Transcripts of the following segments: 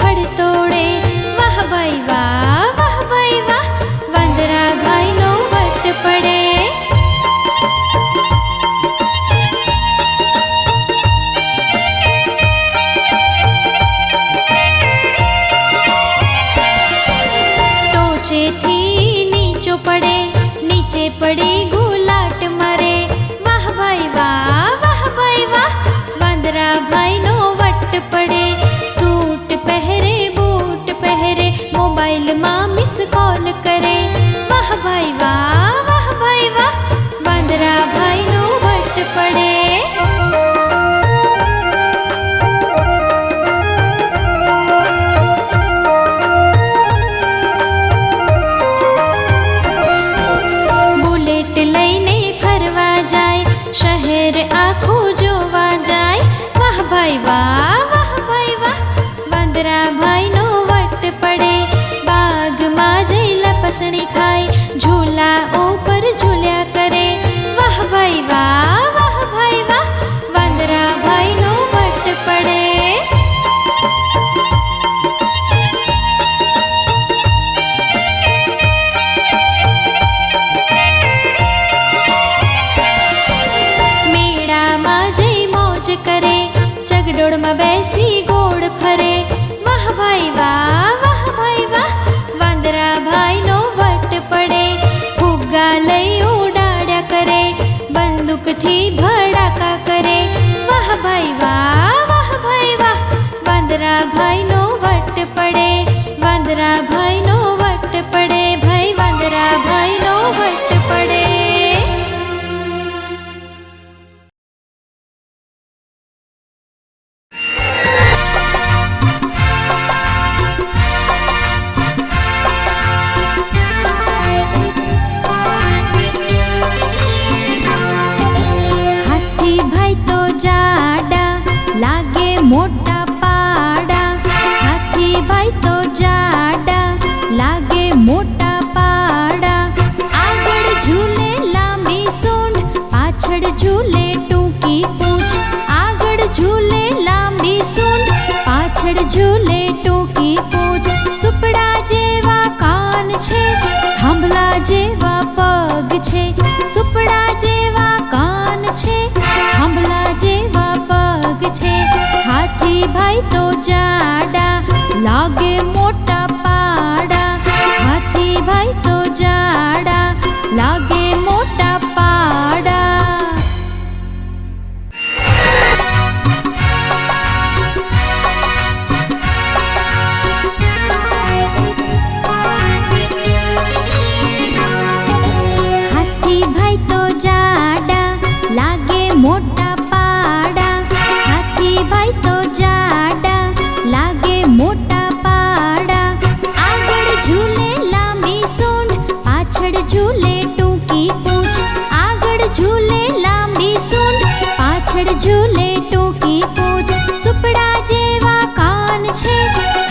फड़ तोड़े পথে છે સુપડા જેવા કાન છે થાંભલા જેવા પગ છે હાથી ભાઈ તો જાડા 情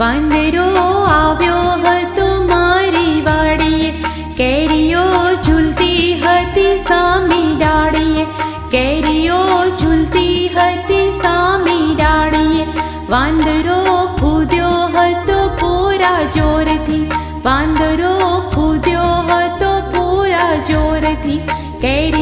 વાંદરો આવ્યો હતો મારી વાડીએ. કેરીઓ ઝૂલતી હતી સામી ડાળીએ. કેરીઓ ઝૂલતી હતી સામી ડાળીએ. વાંદરો કૂદ્યો હતો પૂરા જોરથી. વાંદરો કૂદ્યો હતો પૂરા જોરથી. કેરી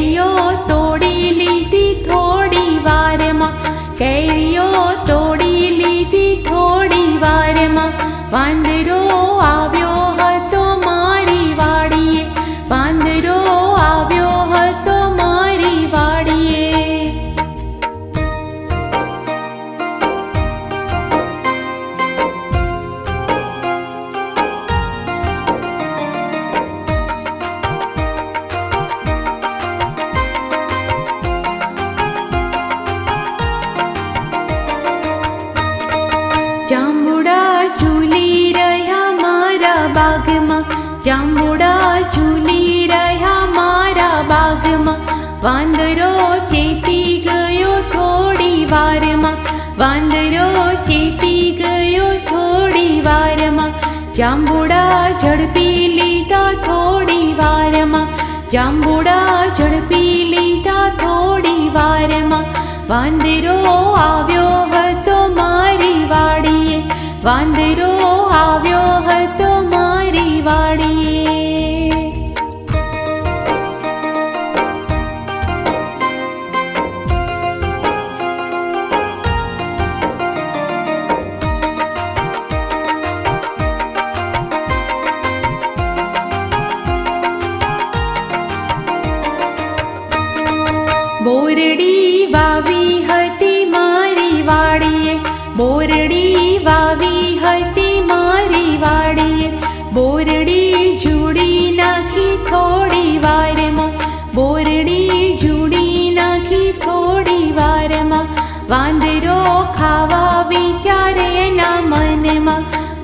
વાંદરો ચેતી ગયો થોડી વારમાં. વાંદરો ચેતી ગયો થોડી વારમાં. જાંબુડા ઝડપી લીધા થોડી વારમાં. જાંબુડા ઝડપી લીધા થોડી વારમાં. વાંદરો આવ્યો હતો મારી વાડીએ. વાંદરો આવ્યો હતો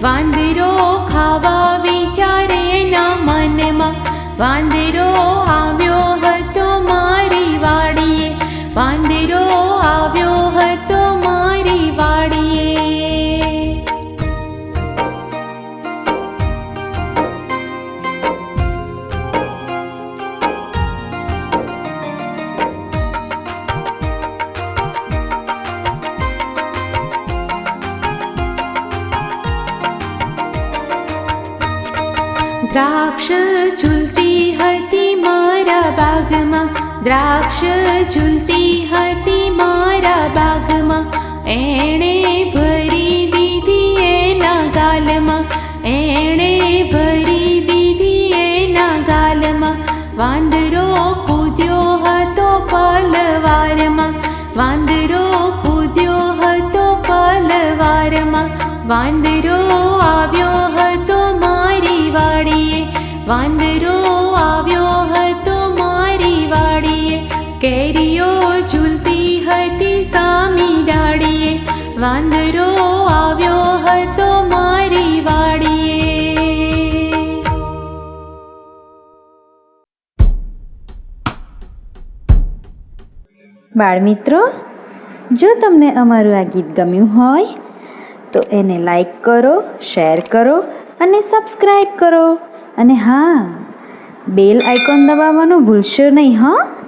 વાંદરો ખાવા વિચારે ના મનમાં. વાંદરો આવ્યો દ્રાક્ષ ઝૂલતી હતી મારા બાગમાં. દ્રાક્ષ ઝૂલતી હતી મારા બાગમાં. એણે ભરી દીધી એના ગાલમાં. એણે ભરી દીધી એના ગાલમાં. વાંદરો કૂદ્યો હતો પલવારમાં. વાંદરો કૂદ્યો હતો પલવારમાં. વાંદરો વાંદરો આવ્યો હતો મારી વાડીએ. બાળમિત્રો, જો તમને અમારું આ ગીત ગમ્યું હોય, તો એને લાઈક કરો, શેર કરો અને સબસ્ક્રાઈબ કરો. અને હા, બેલ આઇકોન દબાવવાનું ભૂલશો નહીં, હા.